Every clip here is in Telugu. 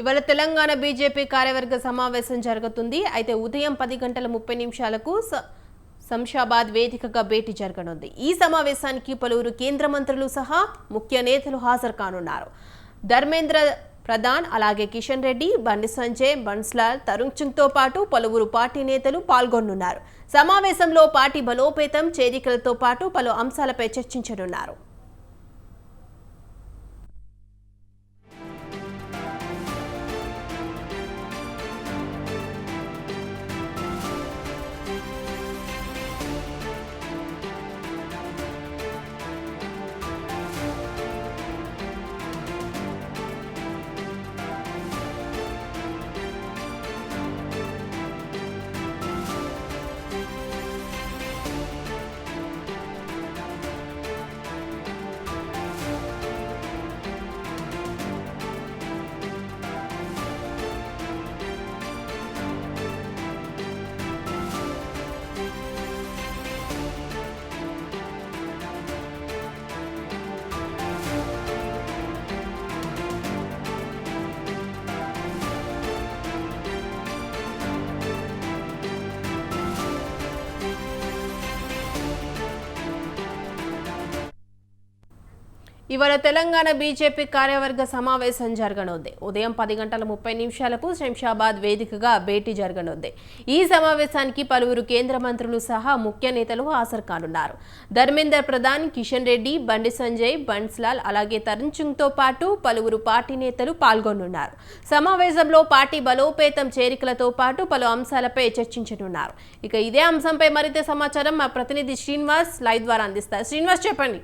ఇవాళ తెలంగాణ బీజేపీ కార్యవర్గ సమావేశం జరుగుతుంది. అయితే ఉదయం పది గంటల ముప్పై నిమిషాలకు శంషాబాద్ వేదికగా భేటీ జరగనుంది. ఈ సమావేశానికి పలువురు కేంద్ర మంత్రులు సహా ముఖ్య నేతలు హాజరు కానున్నారు. ధర్మేంద్ర ప్రధాన్ అలాగే కిషన్ రెడ్డి బండి సంజయ్ బన్స్లాల్ తరుణ్ సింగ్తో పాటు పలువురు పార్టీ నేతలు పాల్గొనున్నారు. సమావేశంలో పార్టీ బలోపేతం చేరికలతో పాటు పలు అంశాలపై చర్చించనున్నారు. ఇవాళ తెలంగాణ బీజేపీ కార్యవర్గ సమావేశం జరగనుంది. ఉదయం పది గంటల ముప్పై నిమిషాలకు శంషాబాద్ వేదికగా భేటీ జరగనుంది. ఈ సమావేశానికి పలువురు కేంద్ర మంత్రులు సహా ముఖ్య నేతలు హాజరు కానున్నారు. ధర్మేందర్ ప్రధాన్ కిషన్ రెడ్డి బండి సంజయ్ బన్స్లాల్ అలాగే తరుణ్ సింగ్తో పాటు పలువురు పార్టీ నేతలు పాల్గొనున్నారు. సమావేశంలో పార్టీ బలోపేతం చేరికలతో పాటు పలు అంశాలపై చర్చించనున్నారు. ఇక ఇదే అంశంపై మరింత సమాచారం మా ప్రతినిధి శ్రీనివాస్ లైవ్ ద్వారా అందిస్తారు. శ్రీనివాస్ చెప్పండి.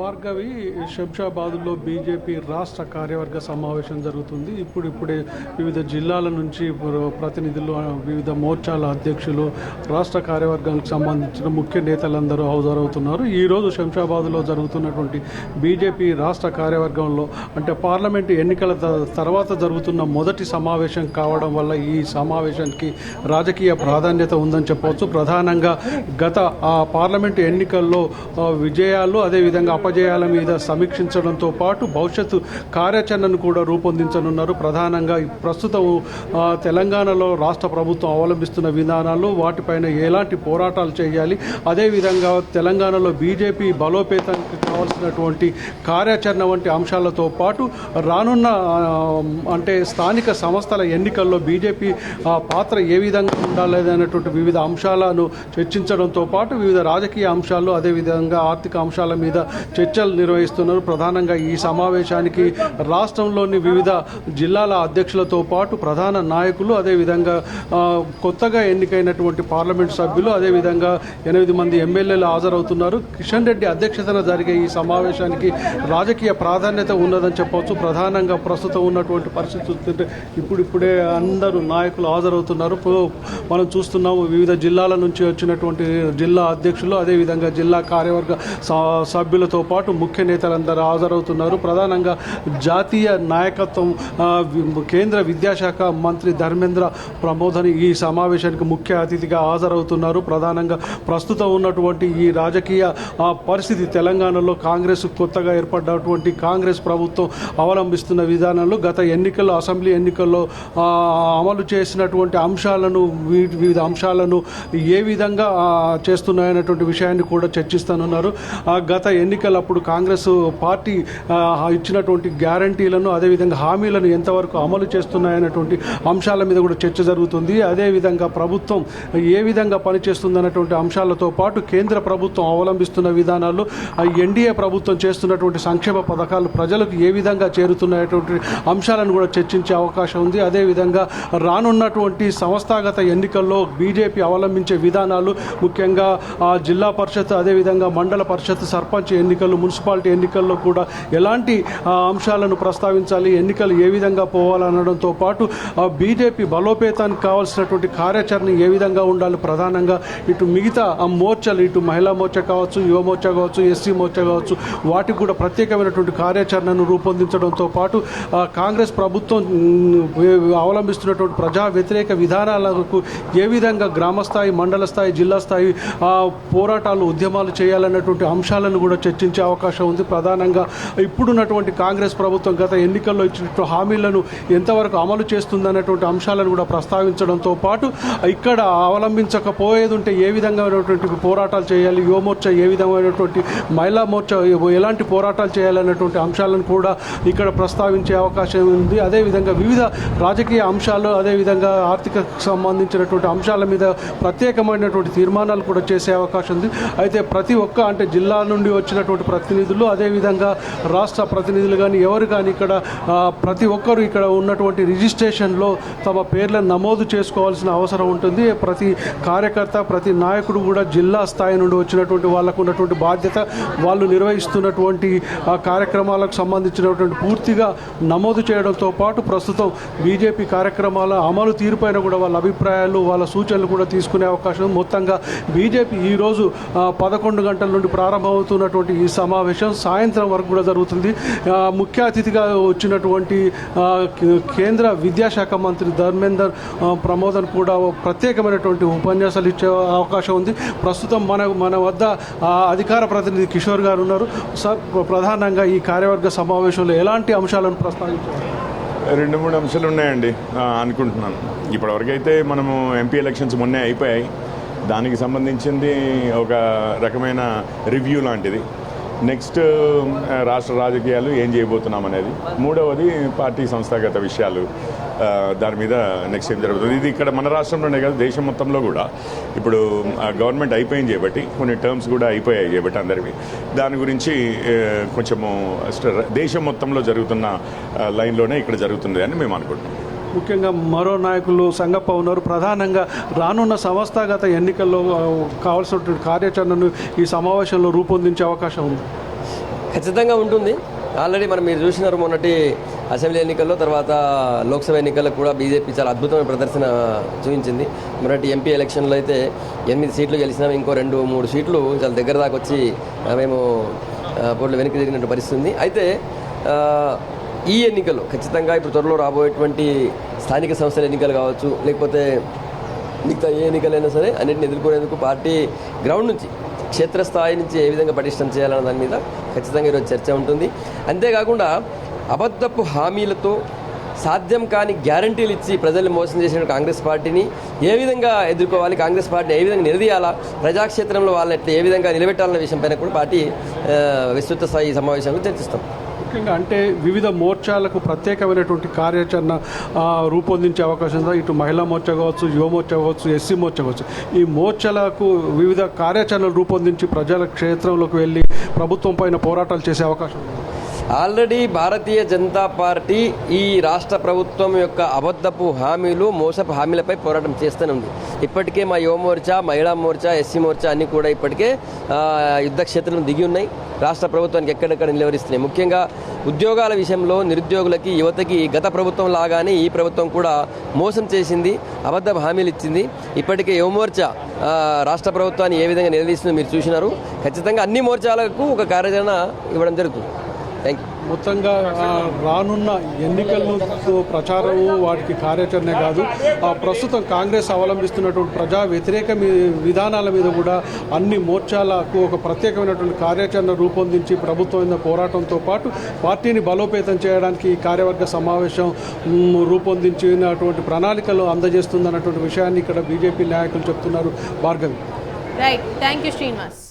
భార్గవి శంషాబాద్లో బీజేపీ రాష్ట్ర కార్యవర్గ సమావేశం జరుగుతుంది. ఇప్పుడు ఇప్పుడే వివిధ జిల్లాల నుంచి ప్రతినిధులు వివిధ మోర్చాల అధ్యక్షులు రాష్ట్ర కార్యవర్గానికి సంబంధించిన ముఖ్య నేతలందరూ హాజరవుతున్నారు. ఈరోజు శంషాబాద్లో జరుగుతున్నటువంటి బీజేపీ రాష్ట్ర కార్యవర్గంలో అంటే పార్లమెంటు ఎన్నికల త- తర్వాత జరుగుతున్న మొదటి సమావేశం కావడం వల్ల ఈ సమావేశానికి రాజకీయ ప్రాధాన్యత ఉందని చెప్పవచ్చు. ప్రధానంగా గత ఆ పార్లమెంటు ఎన్నికల్లో విజయాలు అదేవిధంగా అపజయాల మీద సమీక్షించడంతో పాటు భవిష్యత్తు కార్యాచరణను కూడా రూపొందించనున్నారు. ప్రధానంగా ప్రస్తుతం తెలంగాణలో రాష్ట్ర ప్రభుత్వం అవలంబిస్తున్న విధానాలు వాటిపైన ఎలాంటి పోరాటాలు చేయాలి? అదేవిధంగా తెలంగాణలో బీజేపీ బలోపేతానికి కావాల్సినటువంటి కార్యాచరణ వంటి అంశాలతో పాటు రానున్న అంటే స్థానిక సంస్థల ఎన్నికల్లో బీజేపీ పాత్ర ఏ విధంగా ఉండాలనేటువంటి వివిధ అంశాలను చర్చించడంతో పాటు వివిధ రాజకీయ అంశాలు అదేవిధంగా ఆర్థిక అంశాల మీద చర్చలు నిర్వహిస్తున్నారు. ప్రధానంగా ఈ సమావేశానికి రాష్ట్రంలోని వివిధ జిల్లాల అధ్యక్షులతో పాటు ప్రధాన నాయకులు అదేవిధంగా కొత్తగా ఎన్నికైనటువంటి పార్లమెంట్ సభ్యులు అదేవిధంగా ఎనిమిది మంది ఎమ్మెల్యేలు హాజరవుతున్నారు. కిషన్ రెడ్డి అధ్యక్షతన జరిగే ఈ సమావేశానికి రాజకీయ ప్రాధాన్యత ఉన్నదని చెప్పవచ్చు. ప్రధానంగా ప్రస్తుతం ఉన్నటువంటి పరిస్థితి చూస్తుంటే ఇప్పుడిప్పుడే అందరూ నాయకులు హాజరవుతున్నారు. మనం చూస్తున్నాము వివిధ జిల్లాల నుంచి వచ్చినటువంటి జిల్లా అధ్యక్షులు అదేవిధంగా జిల్లా కార్యవర్గ స- సభ్యులతో పాటు ముఖ్య నేతలందరూ హాజరవుతున్నారు. ప్రధానంగా జాతీయ నాయకత్వం కేంద్ర విద్యాశాఖ మంత్రి ధర్మేంద్ర ప్రమోదన్ ఈ సమావేశానికి ముఖ్య అతిథిగా హాజరవుతున్నారు. ప్రధానంగా ప్రస్తుతం ఉన్నటువంటి ఈ రాజకీయ పరిస్థితి తెలంగాణలో కాంగ్రెస్ కొత్తగా ఏర్పడ్డటువంటి కాంగ్రెస్ ప్రభుత్వం అవలంబిస్తున్న విధానాలు గత ఎన్నికల్లో అసెంబ్లీ ఎన్నికల్లో అమలు చేసినటువంటి అంశాలను వివిధ అంశాలను ఏ విధంగా చేస్తున్నాయనేటువంటి విషయాన్ని కూడా చర్చిస్తానున్నారు. గత ఎన్నికలప్పుడు కాంగ్రెస్ పార్టీ ఇచ్చినటువంటి గ్యారంటీలను అదేవిధంగా హామీలను ఎంతవరకు అమలు చేస్తున్నాయనేటువంటి అంశాల మీద కూడా చర్చ జరుగుతుంది. అదేవిధంగా ప్రభుత్వం ఏ విధంగా పనిచేస్తుందన్నటువంటి అంశాలతో పాటు కేంద్ర ప్రభుత్వం అవలంబిస్తున్న విధానాలు ఎన్డీఏ ఎన్డీఏ ప్రభుత్వం చేస్తున్నటువంటి సంక్షేమ పథకాలు ప్రజలకు ఏ విధంగా చేరుతున్నటువంటి అంశాలను కూడా చర్చించే అవకాశం ఉంది. అదేవిధంగా రానున్నటువంటి సంస్థాగత ఎన్నికల్లో బీజేపీ అవలంబించే విధానాలు ముఖ్యంగా జిల్లా పరిషత్ అదేవిధంగా మండల పరిషత్ సర్పంచ్ ఎన్నికలు మున్సిపాలిటీ ఎన్నికల్లో కూడా ఎలాంటి అంశాలను ప్రస్తావించాలి ఎన్నికలు ఏ విధంగా పోవాలనడంతో పాటు ఆ, బీజేపీ బలోపేతానికి కావాల్సినటువంటి కార్యాచరణ ఏ విధంగా ఉండాలి ప్రధానంగా ఇటు మిగతా ఆ మోర్చలు ఇటు మహిళా మోర్చా కావచ్చు యువ మోర్చా కావచ్చు ఎస్సీ మోర్చా కావచ్చు కావచ్చు వాటికి కూడా ప్రత్యేకమైనటువంటి కార్యాచరణను రూపొందించడంతో పాటు కాంగ్రెస్ ప్రభుత్వం అవలంబిస్తున్నటువంటి ప్రజా వ్యతిరేక విధానాలకు ఏ విధంగా గ్రామస్థాయి మండల స్థాయి జిల్లా స్థాయి పోరాటాలు ఉద్యమాలు చేయాలన్నటువంటి అంశాలను కూడా చర్చించే అవకాశం ఉంది. ప్రధానంగా ఇప్పుడున్నటువంటి కాంగ్రెస్ ప్రభుత్వం గత ఎన్నికల్లో ఇచ్చినటువంటి హామీలను ఎంతవరకు అమలు చేస్తుందన్నటువంటి అంశాలను కూడా ప్రస్తావించడంతో పాటు ఇక్కడ అవలంబించకపోయేది ఉంటే ఏ విధంగామైనటువంటి పోరాటాలు చేయాలి యువమోర్చా ఏ విధమైనటువంటి మహిళా మోర్చా ఎలాంటి పోరాటాలు చేయాలన్నటువంటి అంశాలను కూడా ఇక్కడ ప్రస్తావించే అవకాశం ఉంది. అదేవిధంగా వివిధ రాజకీయ అంశాలు అదేవిధంగా ఆర్థిక సంబంధించినటువంటి అంశాల మీద ప్రత్యేకమైనటువంటి తీర్మానాలు కూడా చేసే అవకాశం ఉంది. అయితే ప్రతి ఒక్క అంటే జిల్లా నుండి వచ్చినటువంటి ప్రతినిధులు అదేవిధంగా రాష్ట్ర ప్రతినిధులు కానీ ఎవరు కానీ ఇక్కడ ప్రతి ఒక్కరు ఇక్కడ ఉన్నటువంటి రిజిస్ట్రేషన్లో తమ పేర్లను నమోదు చేసుకోవాల్సిన అవసరం ఉంటుంది. ప్రతి కార్యకర్త ప్రతి నాయకుడు కూడా జిల్లా స్థాయి నుండి వచ్చినటువంటి వాళ్ళకు ఉన్నటువంటి బాధ్యత వాళ్ళు నిర్వహిస్తున్నటువంటి ఆ కార్యక్రమాలకు సంబంధించినటువంటి పూర్తిగా నమోదు చేయడంతో పాటు ప్రస్తుతం బీజేపీ కార్యక్రమాల అమలు తీరుపైన కూడా వాళ్ళ అభిప్రాయాలు వాళ్ళ సూచనలు కూడా తీసుకునే అవకాశం మొత్తంగా బీజేపీ ఈరోజు పదకొండు గంటల నుండి ప్రారంభమవుతున్నటువంటి ఈ సమావేశం సాయంత్రం వరకు కూడా జరుగుతుంది. ముఖ్య అతిథిగా వచ్చినటువంటి కేంద్ర విద్యాశాఖ మంత్రి ధర్మేందర్ ప్రమోదన్ కూడా ప్రత్యేకమైనటువంటి ఉపన్యాసాలు ఇచ్చే అవకాశం ఉంది. ప్రస్తుతం మన మన వద్ద అధికార ప్రతినిధి కిషోర్ గారు ఉన్నారు. సార్ ప్రధానంగా ఈ కార్యవర్గ సమావేశంలో ఎలాంటి అంశాలను ప్రస్తావించారు? రెండు మూడు అంశాలు ఉన్నాయండి అనుకుంటున్నాను. ఇప్పటివరకు అయితే మనము ఎంపీ ఎలక్షన్స్ మొన్నే అయిపోయాయి. దానికి సంబంధించింది ఒక రకమైన రివ్యూ లాంటిది. నెక్స్ట్ రాష్ట్ర రాజకీయాలు ఏం చేయబోతున్నాం అనేది. మూడవది పార్టీ సంస్థాగత విషయాలు దాని మీద నెక్స్ట్ ఏం జరుగుతుంది. ఇది ఇక్కడ మన రాష్ట్రంలోనే కాదు దేశం మొత్తంలో కూడా. ఇప్పుడు ఆ, గవర్నమెంట్ అయిపోయింది చేయబట్టి కొన్ని టర్మ్స్ కూడా అయిపోయాయి చేయబట్టి అందరివి. దాని గురించి కొంచెము దేశం మొత్తంలో జరుగుతున్న లైన్లోనే ఇక్కడ జరుగుతుంది అని మేము అనుకుంటున్నాం. ముఖ్యంగా మరో నాయకులు సంగప్ప ఉన్నారు ప్రధానంగా రానున్న సంస్థాగత ఎన్నికల్లో కావాల్సినటువంటి కార్యాచరణను ఈ సమావేశంలో రూపొందించే అవకాశం ఉంది. ఖచ్చితంగా ఉంటుంది. ఆల్రెడీ మనం మీరు చూసినారు మొన్నటి అసెంబ్లీ ఎన్నికల్లో తర్వాత లోక్సభ ఎన్నికల్లో కూడా బీజేపీ చాలా అద్భుతమైన ప్రదర్శన చూపించింది. మొన్నటి ఎంపీ ఎలక్షన్లో అయితే ఎనిమిది సీట్లు గెలిచినాము ఇంకో రెండు మూడు సీట్లు చాలా దగ్గర దాకా వచ్చి మేము పోట్లు వెనక్కి తిరిగినట్టు పరిస్థితి అయితే ఈ ఎన్నికలు ఖచ్చితంగా ఇప్పుడు త్వరలో రాబోయేటువంటి స్థానిక సంస్థల ఎన్నికలు కావచ్చు లేకపోతే మిగతా ఏ ఎన్నికలైనా సరే అన్నింటిని ఎదుర్కొనేందుకు పార్టీ గ్రౌండ్ నుంచి క్షేత్రస్థాయి నుంచి ఏ విధంగా పటిష్టం చేయాలన్న దాని మీద ఖచ్చితంగా ఈరోజు చర్చ ఉంటుంది. అంతేకాకుండా అబద్ధపు హామీలతో సాధ్యం కాని గ్యారంటీలు ఇచ్చి ప్రజల్ని మోసం చేసిన కాంగ్రెస్ పార్టీని ఏ విధంగా ఎదుర్కోవాలి కాంగ్రెస్ పార్టీని ఏ విధంగా నిలదీయాలా ప్రజాక్షేత్రంలో వాళ్ళని ఏ విధంగా నిలబెట్టాలన్న విషయంపైన కూడా పార్టీ విస్తృత స్థాయి సమావేశంలో చర్చిస్తాం. ముఖ్యంగా అంటే వివిధ మోర్చాలకు ప్రత్యేకమైనటువంటి కార్యాచరణ రూపొందించే అవకాశం ఉందా? ఇటు మహిళా మోర్చా కావచ్చు యువ మోర్చా కావచ్చు ఎస్సీ మోర్చా కావచ్చు. ఈ మోర్చాలకు వివిధ కార్యాచరణలు రూపొందించి ప్రజల క్షేత్రంలోకి వెళ్ళి ప్రభుత్వం పైన పోరాటాలు చేసే అవకాశం ఉంది? ఆల్రెడీ భారతీయ జనతా పార్టీ ఈ రాష్ట్ర ప్రభుత్వం యొక్క అబద్ధపు హామీలు మోసపు హామీలపై పోరాటం చేస్తూనే ఉంది. ఇప్పటికే మా యువ మోర్చా మహిళా మోర్చా ఎస్సీ మోర్చా అన్నీ కూడా ఇప్పటికే యుద్ధ క్షేత్రం దిగి ఉన్నాయి. రాష్ట్ర ప్రభుత్వానికి ఎక్కడెక్కడ నిలవరిస్తున్నాయి? ముఖ్యంగా ఉద్యోగాల విషయంలో నిరుద్యోగులకి యువతకి గత ప్రభుత్వం లాగానే ఈ ప్రభుత్వం కూడా మోసం చేసింది అబద్ధపు హామీలు ఇచ్చింది. ఇప్పటికే యువమోర్చా రాష్ట్ర ప్రభుత్వాన్ని ఏ విధంగా నిలదీస్తుందో మీరు చూసినారు. ఖచ్చితంగా అన్ని మోర్చాలకు ఒక కార్యాచరణ ఇవ్వడం జరుగుతుంది. థ్యాంక్ యూ మొత్తంగా రానున్న ఎన్నికల్లో ప్రచారము వాటికి కార్యాచరణ కాదు. ఆ, ప్రస్తుతం కాంగ్రెస్ అవలంబిస్తున్నటువంటి ప్రజా వ్యతిరేక విధానాల మీద కూడా అన్ని మోర్చాలకు ఒక ప్రత్యేకమైనటువంటి కార్యాచరణ రూపొందించి ప్రభుత్వం మీద పోరాటంతో పాటు పార్టీని బలోపేతం చేయడానికి ఈ కార్యవర్గ సమావేశం రూపొందించినటువంటి ప్రణాళికలు అందజేస్తుందన్నటువంటి విషయాన్ని ఇక్కడ బీజేపీ నాయకులు చెప్తున్నారు. Bhargavi. Right thank you Srinivas